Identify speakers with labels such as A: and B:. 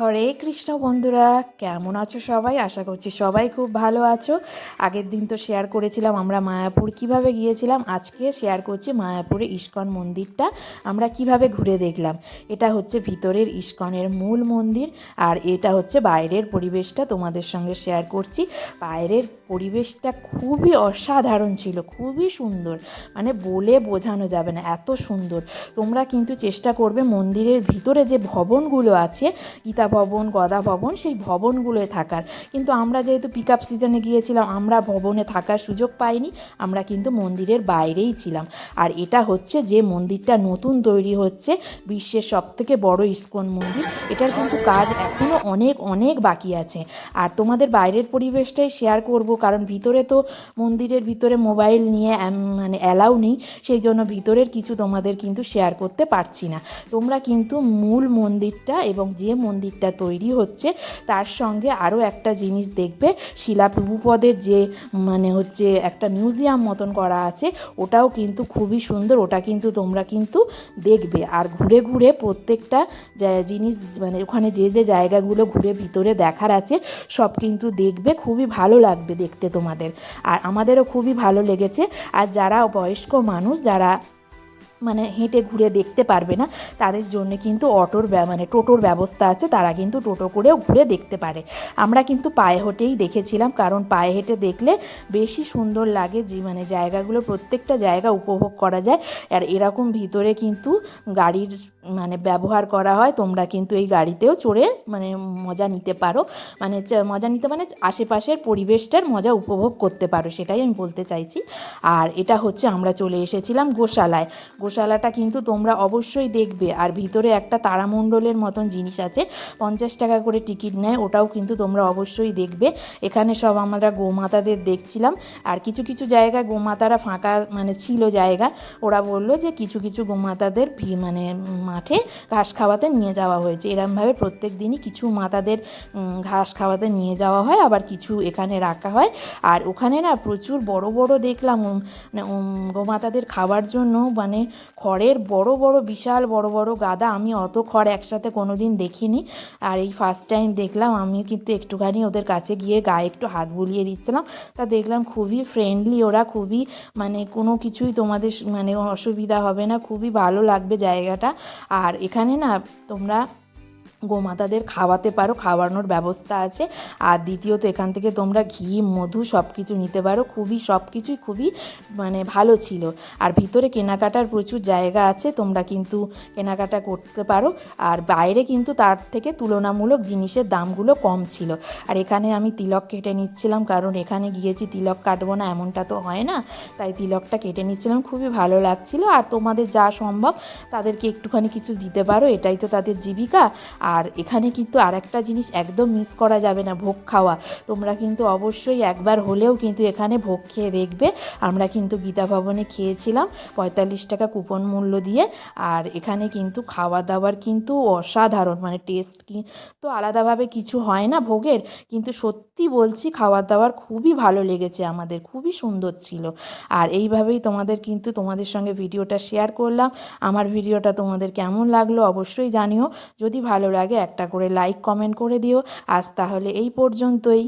A: হরে কৃষ্ণ বন্ধুরা, কেমন আছো সবাই? আশা করছি সবাই খুব ভালো আছো। আগের দিন তো শেয়ার করেছিলাম আমরা মায়াপুর কীভাবে গিয়েছিলাম, আজকে শেয়ার করছি মায়াপুরে ইস্কন মন্দিরটা, আমরা কীভাবে ঘুরে দেখলাম। এটা হচ্ছে ভিতরের ইস্কনের মূল মন্দির আর এটা হচ্ছে বাইরের পরিবেশটা তোমাদের সঙ্গে শেয়ার করছি। বাইরের পরিবেশটা খুবই অসাধারণ ছিল, খুবই সুন্দর। মানে বলে বোঝানো যাবে না, এত সুন্দর। তোমরা কিন্তু চেষ্টা করবে মন্দিরের ভিতরে যে ভবনগুলো আছে, গীতা ভবন, গদা ভবন, সেই ভবনগুলোয় থাকার। কিন্তু আমরা যেহেতু পিক আপ সিজনে গিয়েছিলাম, আমরা ভবনে থাকার সুযোগ পাইনি, আমরা কিন্তু মন্দিরের বাইরেই ছিলাম। আর এটা হচ্ছে যে মন্দিরটা নতুন তৈরি হচ্ছে, বিশ্বের সবথেকে বড় ইস্কন মন্দির। এটার কিন্তু কাজ এখনও অনেক অনেক বাকি আছে। আর তোমাদের বাইরের পরিবেশটাই শেয়ার করব কারণ ভিতরে তো মন্দিরের ভিতরে মোবাইল নিয়ে মানে অ্যালাউ নেই, সেই জন্য ভিতরের কিছু তোমাদের কিন্তু শেয়ার করতে পারছি না। তোমরা কিন্তু মূল মন্দিরটা এবং যে মন্দিরটা তৈরি হচ্ছে, তার সঙ্গে আরও একটা জিনিস দেখবে। শিলা প্রভুপদের যে মানে হচ্ছে একটা মিউজিয়াম মতন করা আছে, ওটাও কিন্তু খুবই সুন্দর, ওটা কিন্তু তোমরা কিন্তু দেখবে। আর ঘুরে ঘুরে প্রত্যেকটা জিনিস মানে ওখানে যে যে জায়গাগুলো ঘুরে ভিতরে দেখার আছে, সব কিন্তু দেখবে, খুবই ভালো লাগবে দেখতে। তোমাদের। আর আমাদেরও খুবই ভালো লেগেছে। আর যারা বয়স্ক মানুষ যারা মানে হেঁটে ঘুরে দেখতে পারবে না। তাদের জন্য কিন্তু অটোর মানে টোটোর ব্যবস্থা আছে। তারা কিন্তু টোটো করেও ঘুরে দেখতে পারে। আমরা কিন্তু পায়ে হেঁটেই দেখেছিলাম, কারণ পায়ে হেঁটে দেখলে বেশি সুন্দর লাগে যে মানে জায়গাগুলো, প্রত্যেকটা জায়গা উপভোগ করা যায়। আর এরকম ভিতরে কিন্তু গাড়ির মানে ব্যবহার করা হয়। তোমরা কিন্তু এই গাড়িতেও চড়ে মানে মজা নিতে পারো। মানে মজা নিতে মানে আশেপাশের পরিবেশটার মজা উপভোগ করতে পারো, সেটাই আমি বলতে চাইছি। আর এটা হচ্ছে আমরা চলে এসেছিলাম গোশালায়। গোশালাটা কিন্তু তোমরা অবশ্যই দেখবে। আর ভিতরে একটা তারামণ্ডলের মতন জিনিস আছে, পঞ্চাশ টাকা করে টিকিট নেয়, ওটাও কিন্তু তোমরা অবশ্যই দেখবে। এখানে সব আমরা গোমাতাদের দেখছিলাম। আর কিছু কিছু জায়গায় গোমাতারা ফাঁকা মানে ছিল জায়গা, ওরা বলল যে কিছু কিছু গোমাতাদের ভি মানে মাঠে ঘাস খাওয়াতে নিয়ে যাওয়া হয়েছে। এরমভাবে প্রত্যেক দিনই কিছু মাতাদের ঘাস খাওয়াতে নিয়ে যাওয়া হয়, আবার কিছু এখানে রাখা হয়। আর ওখানে না প্রচুর বড় বড় দেখলাম মানে গোমাতাদের খাবার জন্য মানে খড়ের বড় বড় বিশাল বড় বড় গাদা আমি অত খড় একসাথে কোনো দিন দেখিনি। আর এই ফার্স্ট টাইম দেখলাম আমি কিন্তু একটুখানি ওদের কাছে গিয়ে গায়ে একটু হাত বুলিয়ে দিচ্ছিলাম। তা দেখলাম খুবই ফ্রেন্ডলি ওরা, খুবই মানে কোনো কিছুই তোমাদের মানে অসুবিধা হবে না, খুবই ভালো লাগবে জায়গাটা। আর এখানে না তোমরা গোমাতাদের খাওয়াতে পারো, খাওয়ানোর ব্যবস্থা আছে। আর দ্বিতীয়ত, এখান থেকে তোমরা ঘি, মধু সব কিছু নিতে পারো। খুবই সব কিছুই খুবই মানে ভালো ছিল। আর ভিতরে কেনাকাটার প্রচুর জায়গা আছে, তোমরা কিন্তু কেনাকাটা করতে পারো। আর বাইরে কিন্তু তার থেকে তুলনামূলক জিনিসের দামগুলো কম ছিল। আর এখানে আমি তিলক কেটে নিচ্ছিলাম, কারণ এখানে গিয়েছি, তিলক কাটবো না, এমনটা তো হয় না। তাই তিলকটা কেটে নিচ্ছিলাম, খুবই ভালো লাগছিল। আর তোমাদের যা সম্ভব, তাদেরকে একটুখানি কিছু দিতে পারো। এটাই তো তাদের জীবিকা। আর এখানে কিন্তু আর একটা জিনিস একদম মিস করা যাবে না, ভোগ খাওয়া। তোমরা কিন্তু অবশ্যই একবার হলেও কিন্তু এখানে ভোগ খেয়ে দেখবে। আমরা কিন্তু গীতা ভবনে খেয়েছিলাম পঁয়তাল্লিশ টাকা কুপন মূল্য দিয়ে। আর এখানে কিন্তু খাওয়া দাওয়ার কিন্তু অসাধারণ মানে টেস্ট কি তো আলাদাভাবে কিছু হয় না ভোগের। কিন্তু সত্যি বলছি খাওয়ার দাওয়ার খুবই ভালো লেগেছে আমাদের, খুবই সুন্দর ছিল। আর এইভাবেই তোমাদের কিন্তু তোমাদের সঙ্গে ভিডিওটা শেয়ার করলাম। আমার ভিডিওটা তোমাদের কেমন লাগল অবশ্যই জানিও। যদি ভালো লাগে একটা করে লাইক কমেন্ট করে দিও। আজ তাহলে এই পর্যন্তই।